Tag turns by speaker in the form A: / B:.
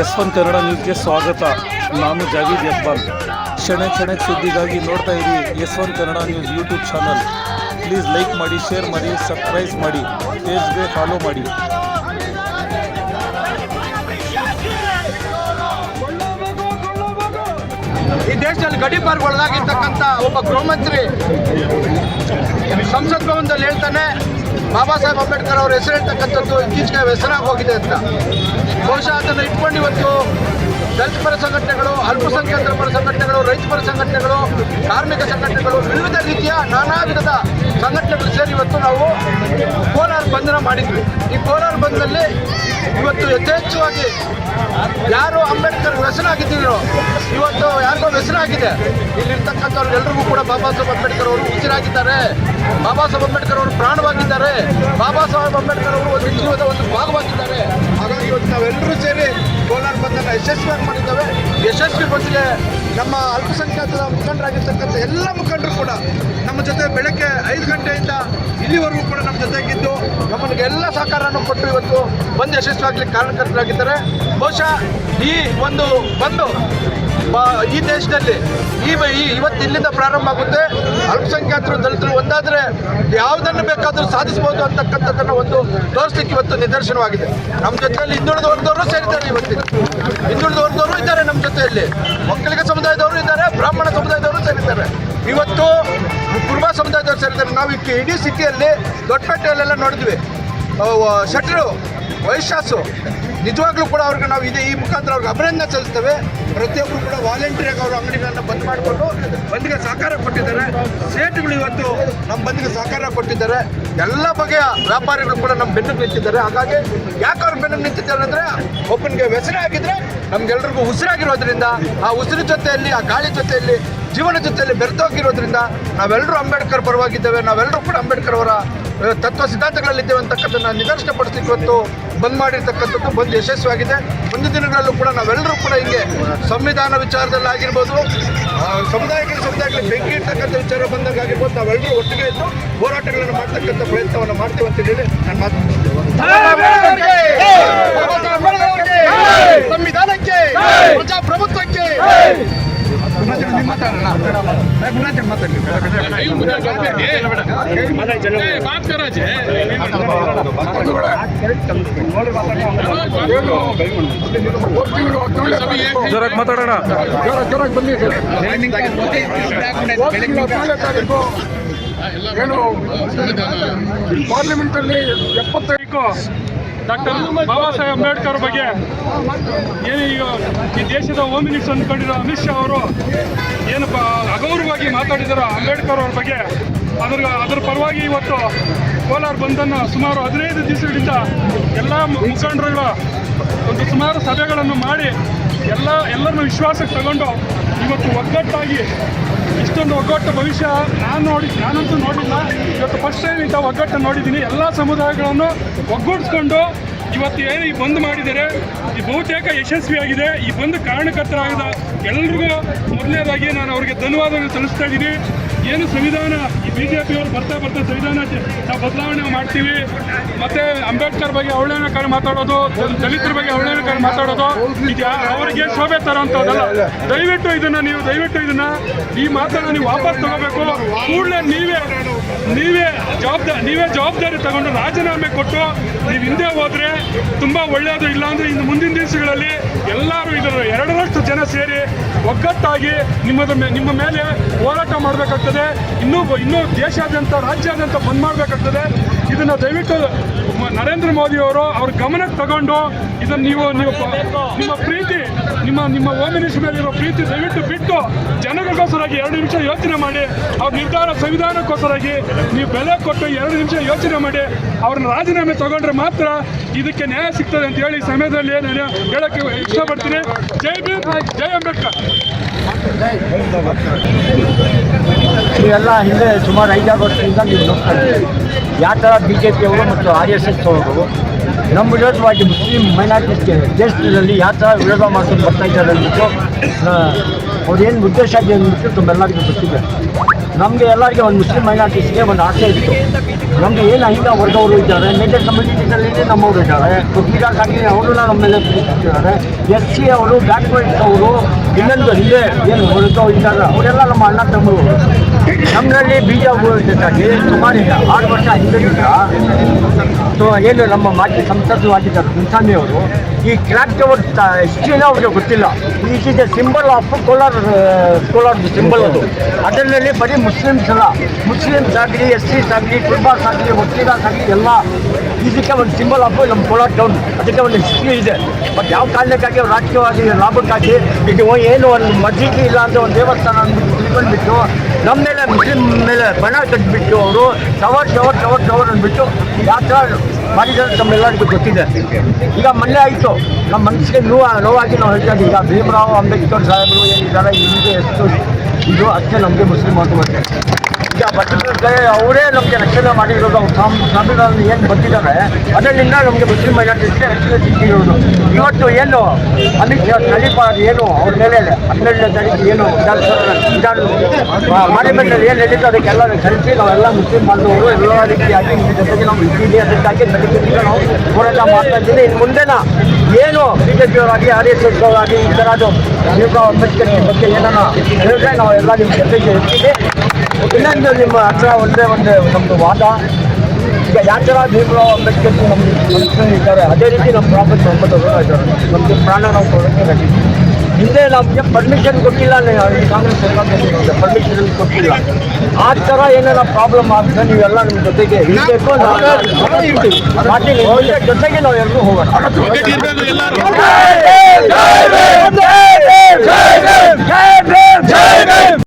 A: S one Kannada ನ್ಯೂಸ್ಗೆ ಸ್ವಾಗತ. ನಾನು ಜಾವೀದ್ ಯಸ್ಬಾಲ್ ಕ್ಷಣ ಕ್ಷಣ ಸುದ್ದಿಗಾಗಿ ನೋಡ್ತಾ ಇರಿ S one Kannada news YouTube channel. Please like ಮಾಡಿ, ಶೇರ್ ಮಾಡಿ, ಸಬ್ಸ್ಕ್ರೈಬ್ ಮಾಡಿ, ಪೇಜ್ಗೆ ಫಾಲೋ ಮಾಡಿ.
B: ಈ ದೇಶದಲ್ಲಿ ಗಡಿಪಾರ್ಗೊಳಗಾಗಿರ್ತಕ್ಕಂಥ ಒಬ್ಬ ಗೃಹಮಂತ್ರಿ ಸಂಸತ್ ಭವನದಲ್ಲಿ ಹೇಳ್ತಾನೆ ಬಾಬಾ ಸಾಹೇಬ್ ಅಂಬೇಡ್ಕರ್ ಅವ್ರ ಹೆಸರು ಹೇಳ್ತಕ್ಕಂಥದ್ದು ಇತ್ತೀಚೆಗೆ ಹೆಸರಾಗಿ ಹೋಗಿದೆ ಅಂತ. ಬಹುಶಃ ಅದನ್ನು ಇಟ್ಕೊಂಡು ಇವತ್ತು ದಲಿತ ಪರ ಸಂಘಟನೆಗಳು, ಅಲ್ಪಸಂಖ್ಯಾತರ ಪರ ಸಂಘಟನೆಗಳು, ರೈತ ಪರ ಸಂಘಟನೆಗಳು, ಕಾರ್ಮಿಕ ಸಂಘಟನೆಗಳು ವಿವಿಧ ರೀತಿಯ ನಾನಾ ವಿಧದ ಸಂಘಟನೆಗಳು ಸೇರಿ ಇವತ್ತು ನಾವು ಕೋಲಾರ ಬಂಧನ ಮಾಡಿದ್ವಿ. ಈ ಕೋಲಾರ ಬಂದಲ್ಲಿ ಇವತ್ತು ಯಥೇಚ್ಛವಾಗಿ ಯಾರು ಅಂಬೇಡ್ಕರ್ ವ್ಯಸನಾಗಿದ್ದೀರೋ ಇವತ್ತು ಯಾರಿಗೋ ವ್ಯಸನಾಗಿದೆ ಇಲ್ಲಿರ್ತಕ್ಕಂಥವ್ರಿಗೆಲ್ರಿಗೂ ಕೂಡ ಬಾಬಾ ಸಾಹೇಬ್ ಅಂಬೇಡ್ಕರ್ ಅವರು ಉಸಿರಾಗಿದ್ದಾರೆ. ಬಾಬಾ ಸಾಹೇಬ್ ಅಂಬೇಡ್ಕರ್ ಅವರು ಪ್ರಾಣವಾಗಿದ್ದಾರೆ. ಬಾಬಾ ಸಾಹೇಬ್ ಅಂಬೇಡ್ಕರ್ ಅವರು ಒಂದು ಜೀವದ ಒಂದು ಭಾಗವಾಗಿದ್ದಾರೆ. ಹಾಗಾಗಿ ಇವತ್ತು ನಾವೆಲ್ಲರೂ ಸೇರಿ ಕೋಲಾರ ಬಂಧನ ಯಶಸ್ವಿಯಾಗಿ ಮಾಡಿದ್ದೇವೆ. ಯಶಸ್ವಿ ಬಂದಿದೆ ನಮ್ಮ ಅಲ್ಪಸಂಖ್ಯಾತರ ಮುಖಂಡರಾಗಿರ್ತಕ್ಕಂಥ ಎಲ್ಲ ಮುಖಂಡರು ಕೂಡ ನಮ್ಮ ಜೊತೆ ಬೆಳಗ್ಗೆ ಐದು ಗಂಟೆಯಿಂದ ಇಲ್ಲಿವರೆಗೂ ಕೂಡ ನಮ್ಮ ಜೊತೆಗಿದ್ದು. ನಮ್ಮನಿಗೆ ಎಲ್ಲ ಸಹಕಾರವನ್ನು ಕೊಟ್ಟು ಇವತ್ತು ಬಂದು ಯಶಸ್ವಿಯಾಗಲಿಕ್ಕೆ ಕಾರಣಕರ್ತರಾಗಿದ್ದಾರೆ ಬಹುಶಃ ಈ ಒಂದು ಬಂದು ಈ ದೇಶದಲ್ಲಿ ಈ ಇವತ್ತು ಇಲ್ಲಿಂದ ಪ್ರಾರಂಭ ಆಗುತ್ತೆ. ಅಲ್ಪಸಂಖ್ಯಾತರು, ದಲಿತರು ಒಂದಾದರೆ ಯಾವುದನ್ನು ಬೇಕಾದರೂ ಸಾಧಿಸಬಹುದು ಅಂತಕ್ಕಂಥದ್ದನ್ನು ಒಂದು ತೋರಿಸ್ಲಿಕ್ಕೆ ಇವತ್ತು ನಿದರ್ಶನವಾಗಿದೆ. ನಮ್ಮ ಜೊತೆಯಲ್ಲಿ ಹಿಂದುಳಿದ ವರ್ಗದವರು ಸೇರಿದ್ದಾರೆ ಇವತ್ತಿನ ಹಿಂದುಳಿದ ವರ್ಗದವರು ಇದ್ದಾರೆ ನಮ್ಮ ಜೊತೆಯಲ್ಲಿ. ಒಕ್ಕಲಿಗ ಸಮುದಾಯದವರು ಇದ್ದಾರೆ, ಬ್ರಾಹ್ಮಣ ಸಮುದಾಯದವರು ಸೇರಿದ್ದಾರೆ. ಇವತ್ತು ಕುರುಬ ಸಮುದಾಯದವರು ಸೇರಿದ್ದಾರೆ. ನಾವು ಇಡೀ ಸಿಟಿಯಲ್ಲಿ ದೊಡ್ಡಪೇಟೆಯಲ್ಲೆಲ್ಲ ನೋಡಿದ್ವಿ. ಶಟ್ರು ವೈಶಾಸು ನಿಜವಾಗ್ಲೂ ಕೂಡ ಅವ್ರಿಗೆ ನಾವು ಇದೇ, ಈ ಮುಖಾಂತರ ಅವ್ರಿಗೆ ಅಭಿನಂದನೆ ಸಲ್ಲಿಸ್ತೇವೆ. ಪ್ರತಿಯೊಬ್ಬರು ಕೂಡ ವಾಲಂಟಿಯರಾಗಿ ಅವರು ಅಂಗಡಿಗಳನ್ನು ಬಂದ್ ಮಾಡಿಕೊಂಡು ಬಂದ್ಗೆ ಸಹಕಾರ ಕೊಟ್ಟಿದ್ದಾರೆ. ಸೇಟುಗಳು ಇವತ್ತು ನಮ್ಮ ಬಂದ್ಗೆ ಸಹಕಾರ ಕೊಟ್ಟಿದ್ದಾರೆ. ಎಲ್ಲ ಬಗೆಯ ವ್ಯಾಪಾರಿಗಳು ಕೂಡ ನಮ್ಮ ಬೆನ್ನಿಗೆ ನಿಂತಿದ್ದಾರೆ. ಹಾಗಾಗಿ ಯಾಕೆ ಅವ್ರ ಬೆನ್ನಿಗೆ ನಿಂತಿದ್ದಾರೆ ಅಂದರೆ ಒಬ್ಬನಿಗೆ ವ್ಯಸನ ಆಗಿದ್ರೆ ನಮ್ಗೆಲ್ರಿಗೂ ಉಸಿರಾಗಿರೋದ್ರಿಂದ, ಆ ಉಸಿರು ಜೊತೆಯಲ್ಲಿ, ಆ ಗಾಳಿ ಜೊತೆಯಲ್ಲಿ, ಜೀವನ ಜೊತೆಯಲ್ಲಿ ಬೆರೆತೋಗಿರೋದ್ರಿಂದ ನಾವೆಲ್ಲರೂ ಅಂಬೇಡ್ಕರ್ ಪರವಾಗಿದ್ದೇವೆ. ನಾವೆಲ್ಲರೂ ಕೂಡ ಅಂಬೇಡ್ಕರ್ ಅವರ ತತ್ವ ಸಿದ್ಧಾಂತಗಳಲ್ಲಿದ್ದೇವೆ ಅಂತಕ್ಕಂಥದ್ದನ್ನ ನಿದರ್ಶನಪಡಿಸಲಿಕ್ಕೆ ಇವತ್ತು ಬಂದ್ ಮಾಡಿರ್ತಕ್ಕಂಥದ್ದು ಬಂದ್ ಯಶಸ್ವಿಯಾಗಿದೆ ಮುಂದಿನ ದಿನಗಳಲ್ಲೂ ಕೂಡ ನಾವೆಲ್ಲರೂ ಕೂಡ ಹಿಂಗೆ ಸಂವಿಧಾನ ವಿಚಾರದಲ್ಲಿ ಆಗಿರ್ಬೋದು ಸಮುದಾಯಕ್ಕೆ ಸಮುದಾಯಗಳಿಗೆ ಬೆಂಕಿ ಇರ್ತಕ್ಕಂಥ ವಿಚಾರ ಬಂದಾಗ ಆಗಿರ್ಬೋದು ನಾವೆಲ್ಲರೂ ಒಟ್ಟಿಗೆ ಇದ್ದು ಹೋರಾಟಗಳನ್ನು ಮಾಡ್ತಕ್ಕಂಥ ಪ್ರಯತ್ನವನ್ನು ಮಾಡ್ತೀವಿ ಅಂತ ಹೇಳಿ ನಾನು ಮಾತು ಮಾತಾಡೋಣ ಮಾತಾಡಿ
A: ಜೋರಾಗಿ ಮಾತಾಡೋಣ.
C: ಏನು ಪಾರ್ಲಿಮೆಂಟ್ ಅಲ್ಲಿ ಎಪ್ಪತ್ತೈದು ಡಾಕ್ಟರ್ ಬಾಬಾ ಸಾಹೇಬ್ ಅಂಬೇಡ್ಕರ್ ಬಗ್ಗೆ ಏನು ಈ ದೇಶದ ಹೋಮ್ ಮಿನಿಸ್ಟರ್ ಅಂದ್ಕೊಂಡಿರೋ ಅಮಿತ್ ಶಾ ಅವರು ಏನು ಅಗೌರವವಾಗಿ ಮಾತಾಡಿದಾರೋ ಅಂಬೇಡ್ಕರ್ ಅವ್ರ ಬಗ್ಗೆ ಅದ್ರ ಅದ್ರ ಪರವಾಗಿ ಇವತ್ತು ಕೋಲಾರ ಬಂದನ್ನು ಸುಮಾರು ಹದಿನೈದು ದಿವಸಗಳಿಂದ ಎಲ್ಲ ಮುಖಂಡರುಗಳ ಒಂದು ಸುಮಾರು ಸಭೆಗಳನ್ನು ಮಾಡಿ ಎಲ್ಲ ಎಲ್ಲರನ್ನು ವಿಶ್ವಾಸಕ್ಕೆ ತಗೊಂಡು ಇವತ್ತು ಒಗ್ಗಟ್ಟಾಗಿ ಇಷ್ಟೊಂದು ಒಗ್ಗಟ್ಟು ಭವಿಷ್ಯ ನಾನು ನೋಡಿ ನಾನಂತೂ ನೋಡಿಲ್ಲ. ಇವತ್ತು ಫಸ್ಟ್ ಟೈಮ್ ಇಂಥ ಒಗ್ಗಟ್ಟು ನೋಡಿದ್ದೀನಿ. ಎಲ್ಲ ಸಮುದಾಯಗಳನ್ನು ಒಗ್ಗೂಡಿಸ್ಕೊಂಡು ಇವತ್ತು ಏನು ಈ ಬಂದ್ ಮಾಡಿದ್ದಾರೆ. ಈ ಬಹುತೇಕ ಯಶಸ್ವಿಯಾಗಿದೆ. ಈ ಬಂದ್ ಕಾರಣಕರ್ತರಾಗಿದ ಎಲ್ರಿಗೂ ಮೊದಲನೇದಾಗಿ ನಾನು ಅವರಿಗೆ ಧನ್ಯವಾದಗಳು ಸಲ್ಲಿಸ್ತಾ ಇದ್ದೀನಿ. ಏನು ಸಂವಿಧಾನ, ಈ ಬಿ ಜೆ ಪಿಯವರು ಬರ್ತಾ ಬರ್ತಾ ಸಂವಿಧಾನ ನಾವು ಬದಲಾವಣೆ ಮಾಡ್ತೀವಿ. ಮತ್ತೆ ಅಂಬೇಡ್ಕರ್ ಬಗ್ಗೆ ಅವಳೇನಕಾರಿ ಮಾತಾಡೋದು ದಲ್- ದಲಿತರ ಬಗ್ಗೆ ಅವಳೇನಕಾರಿ ಮಾತಾಡೋದು ಅವರಿಗೆ ಶೋಭೆ ತರೋಂಥದ್ದಲ್ಲ ದಯವಿಟ್ಟು ಇದನ್ನ ನೀವು, ದಯವಿಟ್ಟು ಇದನ್ನ ಈ ಮಾತನ್ನ ನೀವು ವಾಪಸ್ ತಗೋಬೇಕು. ಕೂಡಲೇ ನೀವೇ ನೀವೇ ಜವಾಬ್ದಾರಿ ನೀವೇ ಜವಾಬ್ದಾರಿ ತಗೊಂಡು ರಾಜೀನಾಮೆ ಕೊಟ್ಟು ನೀವು ಹಿಂದೆ ಹೋದ್ರೆ ತುಂಬಾ ಒಳ್ಳೆಯದು ಇಲ್ಲ ಅಂದ್ರೆ ಇನ್ನು ಮುಂದಿನ ದಿವಸಗಳಲ್ಲಿ ಎಲ್ಲರೂ ಇದರ ಎರಡರಷ್ಟು ಜನ ಸೇರಿ ಒಗ್ಗಟ್ಟಾಗಿ ನಿಮ್ಮದ ನಿಮ್ಮ ಮೇಲೆ ಹೋರಾಟ ಮಾಡಬೇಕಾಗ್ತದೆ. ಇನ್ನೂ ಬ- ಇನ್ನೂ ದೇಶಾದ್ಯಂತ, ರಾಜ್ಯಾದ್ಯಂತ ಬಂದ್ ಮಾಡಬೇಕಾಗ್ತದೆ. ಇದನ್ನು ದಯವಿಟ್ಟು ನರೇಂದ್ರ ಮೋದಿ ಅವರು ಅವ್ರ ಗಮನಕ್ಕೆ ತಗೊಂಡು ಇದನ್ನು ನೀವು ನೀವು ನಿಮ್ಮ ಪ್ರೀತಿ, ನಿಮ್ಮ ನಿಮ್ಮ ಹೋಮ್ ಮಿನಿಸ್ಟರ್ ಮೇಲಿರೋ ಪ್ರೀತಿ ದಯವಿಟ್ಟು ಬಿಟ್ಟು ಜನಗಳಿಗೋಸ್ಕರಾಗಿ ಎರಡು ನಿಮಿಷ ಯೋಚನೆ ಮಾಡಿ, ಅವ್ರ ನಿರ್ಧಾರ ಸಂವಿಧಾನಕ್ಕೋಸ್ಕರಾಗಿ ನೀವು ಬೆಲೆ ಕೊಟ್ಟು ಎರಡು ನಿಮಿಷ ಯೋಚನೆ ಮಾಡಿ, ಅವ್ರನ್ನ ರಾಜೀನಾಮೆ ತಗೊಂಡ್ರೆ ಮಾತ್ರ ಇದಕ್ಕೆ ನ್ಯಾಯ ಸಿಗ್ತದೆ ಅಂತ ಹೇಳಿ ಸಮಯದಲ್ಲಿ ನಾನು ಹೇಳಕ್ಕೆ ಇಷ್ಟಪಡ್ತೀನಿ. ಜೈ ಭೀಮ್, ಜೈ ಅಂಬೇಡ್ಕರ್.
D: ಇವೆಲ್ಲ ಹಿಂದೆ ಸುಮಾರು ಐದಾರು ವರ್ಷದಿಂದ ನೀವು ನೋಡ್ತಾ ಇದ್ದೀವಿ ಯಾವ ಥರ ಬಿ ಜೆ ಪಿಯವರು ಮತ್ತು ಆರ್ ಎಸ್ ಎಸ್ ಅವರು ನಮ್ಮ ವಿರೋಧವಾಗಿ ಮುಸ್ಲಿಂ ಮೈನಾರಿಟಿ ದೇಶದಲ್ಲಿ ಯಾವ ಥರ ವಿರೋಧ ಮಾಡ್ಕೊಂಡು ಬರ್ತಾ ಇದ್ದಾರೆ ಅಂದ್ಬಿಟ್ಟು ಅವ್ರೇನು ಉದ್ದೇಶ ಇದೆ ಅಂದ್ಬಿಟ್ಟು ತಮ್ಮೆಲ್ಲರಿಗೂ ಗೊತ್ತಿದೆ. ನಮಗೆ ಎಲ್ಲರಿಗೆ ಒಂದು ಮುಸ್ಲಿಂ ಮೈನಾರಿಟೀಸ್ಗೆ ಒಂದು ಆಸೆ ಇತ್ತು. ನಮಗೆ ಏನು ಅಹಿಂದ ವರ್ಗವರು ಇದ್ದಾರೆ ಮೇಜರ್ ಕಮ್ಯುನಿಟೀಸಲ್ಲಿ ನಮ್ಮವರು ಇದ್ದಾರೆ ಸಾಗಿ ಅವರು ನಮ್ಮ ಮೇಲೆ ಪ್ರೀತಿಸಿದ್ದಾರೆ ಎಸ್ ಸಿ ಅವರು ಬ್ಯಾಕ್ವರ್ಡ್ಸ್ ಅವರು, ಇನ್ನೊಂದು ಹಿಂದೆ ಏನು ವರ್ಗ ಇದ್ದಾರೆ, ಅವರೆಲ್ಲ ನಮ್ಮ ಅಣ್ಣ ತಮ್ಮರು ನಮ್ಮಲ್ಲಿ ಬೀಜ ಉಪಯೋಗಿಸಿದ್ದಾಗಿ ಸುಮಾರು ಈಗ ಆರು ವರ್ಷ ಹಿಂದಿನಿಂದ ಸೊ, ಏನು ನಮ್ಮ ಮಾಜಿ ಸಂಸದರು ಆಗಿದ್ದಾರೆ ಅವರು, ಈ ಕ್ಲಾಕ್ ಟವರ್ ಹಿಸ್ಟ್ರಿನ ಅವ್ರಿಗೆ ಗೊತ್ತಿಲ್ಲ. It is a symbol of Kolar Kolar symbol ಅದು. ಅದರಲ್ಲಿ ಬರೀ ಮುಸ್ಲಿಮ್ಸ್ ಅಲ್ಲ. ಮುಸ್ಲಿಮ್ಸ್ ಆಗಲಿ ಎಸ್ ಸಿಸ್ ಆಗಲಿ ಫುಟ್ಬಾಲ್ಸ್ ಆಗಲಿ ಒಟ್ಟಿಗಾಸ್ ಆಗಲಿ, ಎಲ್ಲ ಇದಕ್ಕೆ ಒಂದು ಸಿಂಬಲ್ ಆಫ್ ನಮ್ಮ ಕೋಲಾರ್ ಟೌನ್ ಅದಕ್ಕೆ ಒಂದು ಹಿಸ್ಟ್ರಿ ಇದೆ. ಬಟ್ ಯಾವ ಕಾರಣಕ್ಕಾಗಿ ರಾಜಕೀಯವಾಗಿ ಲಾಭಕ್ಕಾಗಿ ಈಗ ಏನು ಒಂದು ಮಸೀದಿ ಇಲ್ಲ ಅಂದರೆ ಒಂದು ದೇವಸ್ಥಾನ ಅಂದ್ಬಿಟ್ಟು ತಿಳ್ಕೊಂಡ್ಬಿಟ್ಟು ನಮ್ಮ ಮೇಲೆ ಮುಸ್ಲಿಂ ಮೇಲೆ ಬಣ ಕಟ್ಬಿಟ್ಟು ಅವರು ಟವರ್ ಟವರ್ ಟವರ್ ಟವರ್ ಅಂದ್ಬಿಟ್ಟು ಯಾವ ಥರ ಮಾಡಿದ್ದಾರೆ ನಮ್ಮೆಲ್ಲರಿಗೂ ಗೊತ್ತಿದೆ. ಈಗ ಮೊನ್ನೆ ಆಯಿತು. ನಮ್ಮ ಮನಸ್ಸಿಗೆ ನೋವು, ನೋವಾಗಿ ನಾವು ಹೇಳ್ತಾ ಇದ್ದೀವಿ. ಈಗ ಭೀಮರಾವ್ ಅಂಬೇಡ್ಕರ್ ಸಾಹೇಬರು ಏನಿದ್ದಾರೆ ಹಿಂದೆ ಎಷ್ಟು ಇದು ಅಷ್ಟೇ ನಮಗೆ ಮುಸ್ಲಿಂ ಆತ್ಮಹತ್ಯೆ ಪರ್ಟಿಕ್ಯುಲರ್ ಅವರೇ ನಮಗೆ ರಕ್ಷಣೆ ಮಾಡಿರೋದು ಅವ್ರು ಸಂವಿಧಾನ ಏನು ಬಂದಿದ್ದಾರೆ, ಅದರಿಂದ ನಮಗೆ ಮುಸ್ಲಿಂ ಮೈನಾರಿಟಿಸ್ಗೆ ರಕ್ಷಣೆ ಸಿಕ್ಕಿರೋದು. ಇವತ್ತು ಏನು ಅಮಿತ್ ಖಲೀಫಾರ್ ಏನು ಅವ್ರ ಮೇಲೆ ಹನ್ನೆರಡನೇ ತಾರೀಕು ಏನು ವಿಧಾನ ಪಾರ್ಲಿಮೆಂಟಲ್ಲಿ ಏನು ನಡೀತು ಅದಕ್ಕೆಲ್ಲ ಕಲಿಸಿ ನಾವೆಲ್ಲ ಮುಸ್ಲಿಂ ಬಾಂಧವರು, ಎಲ್ಲ ರೀತಿಯಾಗಿ ಜೊತೆಗೆ ನಾವು ಇದ್ದೀವಿ ಅದಕ್ಕಾಗಿ ನಡೀತಿದ್ದೀವಿ ನಾವು ಹೋರಾಟ ಮಾಡ್ತಾ ಇದ್ದೀವಿ. ಇನ್ನು ಮುಂದೆನ ಏನು ಬಿ ಜೆ ಪಿಯವರಾಗಿ ಆರ್ ಎಸ್ ಎಸ್ ಅವರಾಗಿ ಈ ಥರದ್ದು ನೀವು ಬಗ್ಗೆ ಏನಾನ ಹೇಳಿದ್ರೆ ನಾವು ಎಲ್ಲ ನಿಮ್ಮ ಜೊತೆಗೆ ಇರ್ತೀವಿ. ಇನ್ನೊಂದು ನಿಮ್ಮ ಹತ್ರ ಒಂದೇ ಒಂದು ನಮ್ಮದು ವಾದ. ಈಗ ಯಾವ ಥರ ಭೀಮರಾವ್ ಅಂಬೇಡ್ಕರ್ ನಮ್ಮ ಇದ್ದಾರೆ, ಅದೇ ರೀತಿ ನಮ್ಮ ಪ್ರಾಬ್ಲಮ್ ಒಂಬತ್ತು ಇದ್ದಾರೆ ನಮಗೆ ಪ್ರಾಣ ನಾವು ಕೊಡೋಕ್ಕೆ. ಹಿಂದೆ ನಮಗೆ ಪರ್ಮಿಷನ್ ಕೊಟ್ಟಿಲ್ಲ ಕಾಂಗ್ರೆಸ್ ಸರ್ಕಾರದಲ್ಲಿ ಪರ್ಮಿಷನ್ ಕೊಟ್ಟಿಲ್ಲ. ಆ ಥರ ಏನಾರ ಪ್ರಾಬ್ಲಮ್ ಆಗುತ್ತೆ ನೀವೆಲ್ಲ ನಿಮ್ಮ ಜೊತೆಗೆ ಇರಬೇಕು ಪಾರ್ಟಿ ಜೊತೆಗೆ ನಾವು ಎಲ್ಲರೂ. ಹೋಗೋಣ